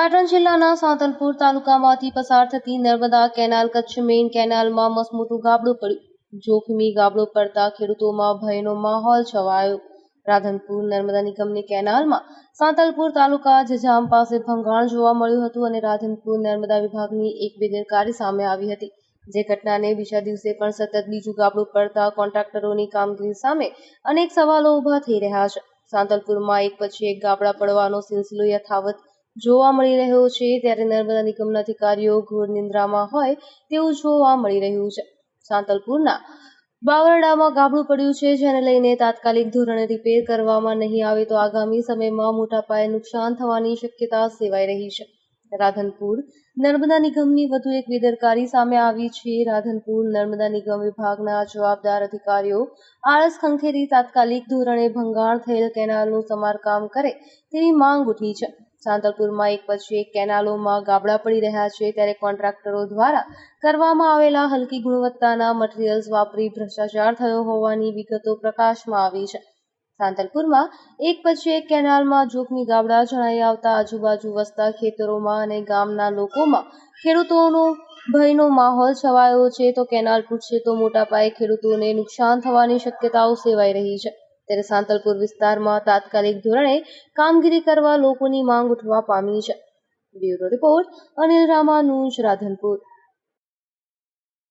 પાટણ જિલ્લાના સાંતલપુર તાલુકામાંથી પસાર થતી નર્મદા કેનાલ કચ્છ મેઇન કેનાલમાં મસમોટું ગાબડું પડ્યું. જોખમી ગાબડું પડતા ખેડૂતોમાં ભયનો માહોલ છવાયો. રાધનપુર નર્મદા નિગમની કેનાલમાં સાંતલપુર તાલુકા જજામ પાસે ભંગાણ જોવા મળ્યું હતું અને રાધનપુર નર્મદા વિભાગની એક બેદરકારી સામે આવી હતી. જે ઘટનાને બીજા દિવસે પણ સતત બીજું ગાબડું પડતા કોન્ટ્રાક્ટરોની કામગીરી સામે અનેક સવાલો ઊભા થઈ રહ્યા છે. સાંતલપુરમાં એક પછી એક ગાબડા પડવાનો સિલસિલો યથાવત જોવા મળી રહ્યો છે ત્યારે નર્મદા નિગમના અધિકારીઓ ઘોર નિંદ્રામાં હોય તેવું જોવા મળી રહ્યું છે. સાંતલપુરના બાવરડામાં ગાબડું પડ્યું છે, જેને લઈને તાત્કાલિક ધોરણે રિપેર કરવામાં નહીં આવે તો આગામી સમયમાં મોટા પાયે નુકસાન થવાની શક્યતા સેવાઈ રહી છે. રાધનપુર. નર્મદા નિગમની વધુ એક બેદરકારી સામે આવી છે. રાધનપુર નર્મદા નિગમ વિભાગના જવાબદાર અધિકારીઓ આળસ ખંખેરી તાત્કાલિક ધોરણે ભંગાણ થયેલ કેનાલનું સમારકામ કરે તેવી માંગ ઉઠી છે. સાંતલપુરમાં એક પછી એક કેનાલોમાં ગાબડા પડી રહ્યા છે ત્યારે કોન્ટ્રાક્ટરો દ્વારા કરવામાં આવેલા હલકી ગુણવત્તાના મટીરીયલ્સ વાપરી ભ્રષ્ટાચાર થયો હોવાની વિગતો પ્રકાશમાં આવી છે. સાંતલપુરમાં એક પછી એક કેનાલમાં જોખમી ગાબડા જણાઈ આવતા આજુબાજુ વસતા ખેતરોમાં અને ગામના લોકોમાં ખેડૂતોનો ભયનો માહોલ છવાયો છે. તો કેનાલ તૂટશે તો મોટા પાયે ખેડૂતોને નુકસાન થવાની શક્યતાઓ સેવાઈ રહી છે. ત્યારે સાંતલપુર વિસ્તારમાં તાત્કાલિક ધોરણે કામગીરી કરવા લોકોની માંગ ઉઠવા પામી છે. Bureau report Anil Ramanuj, Radhanpur.